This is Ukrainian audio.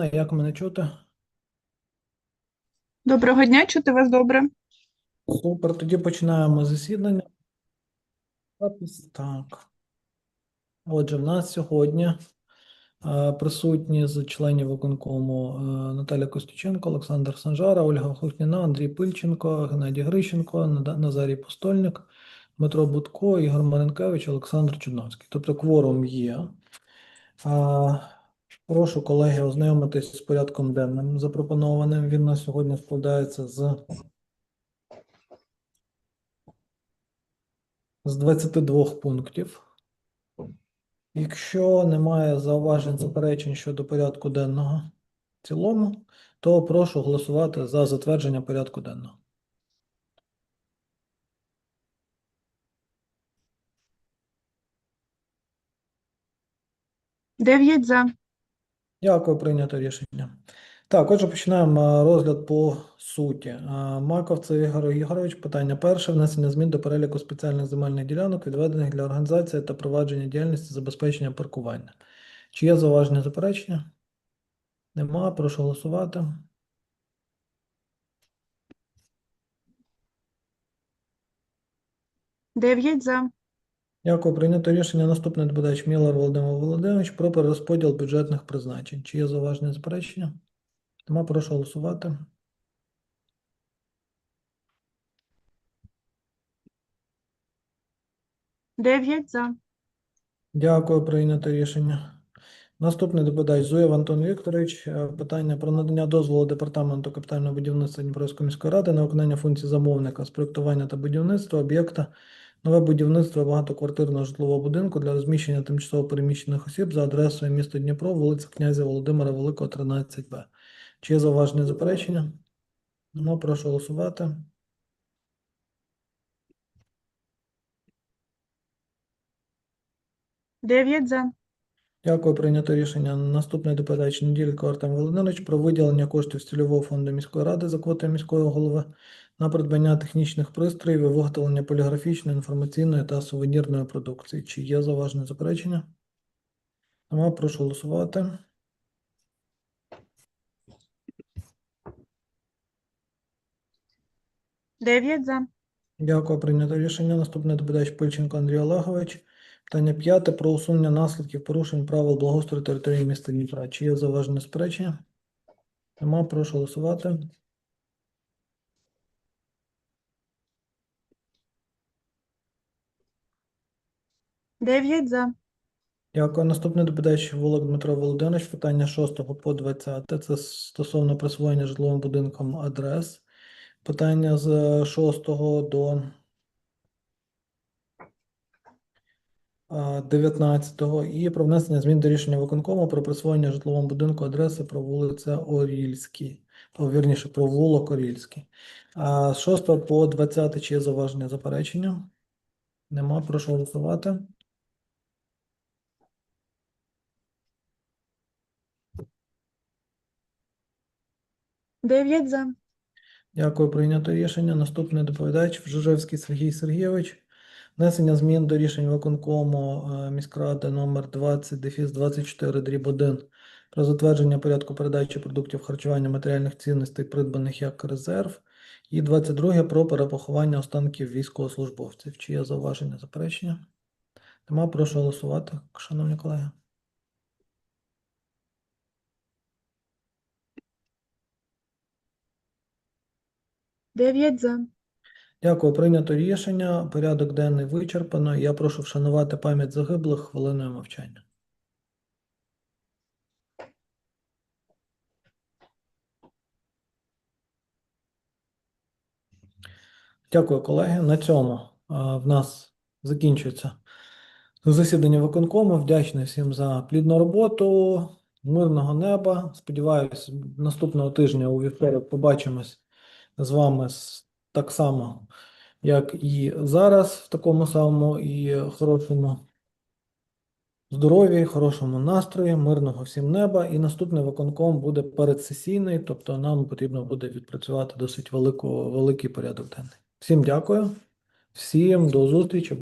Тетяна, як мене чути? Доброго дня, чути вас добре. Супер, тоді починаємо засідання. Так. Отже, в нас сьогодні е, присутні з членів виконкому е, Наталя Костюченко, Олександр Санжара, Ольга Хохніна, Андрій Пильченко, Геннадій Грищенко, Назарій Постольник, Дмитро Будко, Ігор Маренкевич, Олександр Чудновський. Тобто кворум є. Прошу, колеги, ознайомитись з порядком денним запропонованим. Він на сьогодні складається з з 22 пунктів. Якщо немає зауважень, заперечень щодо порядку денного в цілому, то прошу голосувати за затвердження порядку денного. Дев'ять за. Дякую, прийнято рішення. Так, отже, починаємо е, розгляд по суті. Е, Маков це Ігор Ігорович. Питання перше. Внесення змін до переліку спеціальних земельних ділянок, відведених для організації та провадження діяльності забезпечення паркування. Чи є зауваження заперечення? Нема. Прошу голосувати. Дев'ять за. Дякую. Прийнято рішення. Наступний доповідач Мілар Володимир Володимирович про перерозподіл бюджетних призначень. Чи є зауваження заперечення? Нема. Прошу голосувати. Дев'ять за. Дякую, прийнято рішення. Наступний доповідач Зуєв Антон Вікторович. Е, Питання про надання дозволу Департаменту капітального будівництва Дніпровської міської ради на виконання функцій замовника з проєктування та будівництва об'єкта нове будівництво багатоквартирного житлового будинку для розміщення тимчасово переміщених осіб за адресою місто Дніпро, вулиця князя Володимира Великого, 13Б. Чи є зауваження заперечення? Нема, прошу голосувати. Дев'ять за. Дякую, прийнято рішення. Наступний доповідач Неділько Артем Володимирович про виділення коштів з цільового фонду міської ради за квотою міської голови на придбання технічних пристроїв і виготовлення поліграфічної, інформаційної та сувенірної продукції. Чи є зауваження заперечення? Нема, прошу голосувати. Дев'ять за. Дякую, прийнято рішення. Наступний доповідач Пильченко Андрій Олегович. Питання п'яте про усунення наслідків порушень правил благоустрою території міста Дніпра. Чи є зауваження заперечення? Нема, прошу голосувати. Дев'ять за. Дякую. Наступний доповідач Волок Дмитро Володимирович. Питання 6 по 20. Це стосовно присвоєння житловим будинкам адрес. Питання з 6 до а, 19 і про внесення змін до рішення виконкому про присвоєння житловому будинку адреси про вулиця Орільській. Вірніше, про вулок Орільський. З 6 по 20 чи є зауваження заперечення? Нема. Прошу голосувати. Дев'ять за. Дякую, прийнято рішення. Наступний доповідач Жужевський Сергій Сергійович. Внесення змін до рішень виконкому е, міськради номер 20 дефіс 24 дріб 1 про затвердження порядку передачі продуктів харчування матеріальних цінностей, придбаних як резерв, і 22 про перепоховання останків військовослужбовців. Чи є зауваження заперечення? Нема, прошу голосувати, шановні колеги. Дев'ять за. Дякую, прийнято рішення. Порядок денний вичерпано. Я прошу вшанувати пам'ять загиблих хвилиною мовчання. Дякую, колеги. На цьому в нас закінчується засідання виконкому. Вдячний всім за плідну роботу, мирного неба. Сподіваюсь, наступного тижня у вівторок побачимось з вами с- так само, як і зараз, в такому самому і хорошому здоров'ї, хорошому настрої, мирного всім неба. І наступний виконком буде передсесійний, тобто нам потрібно буде відпрацювати досить велику, великий порядок денний. Всім дякую, всім до зустрічі.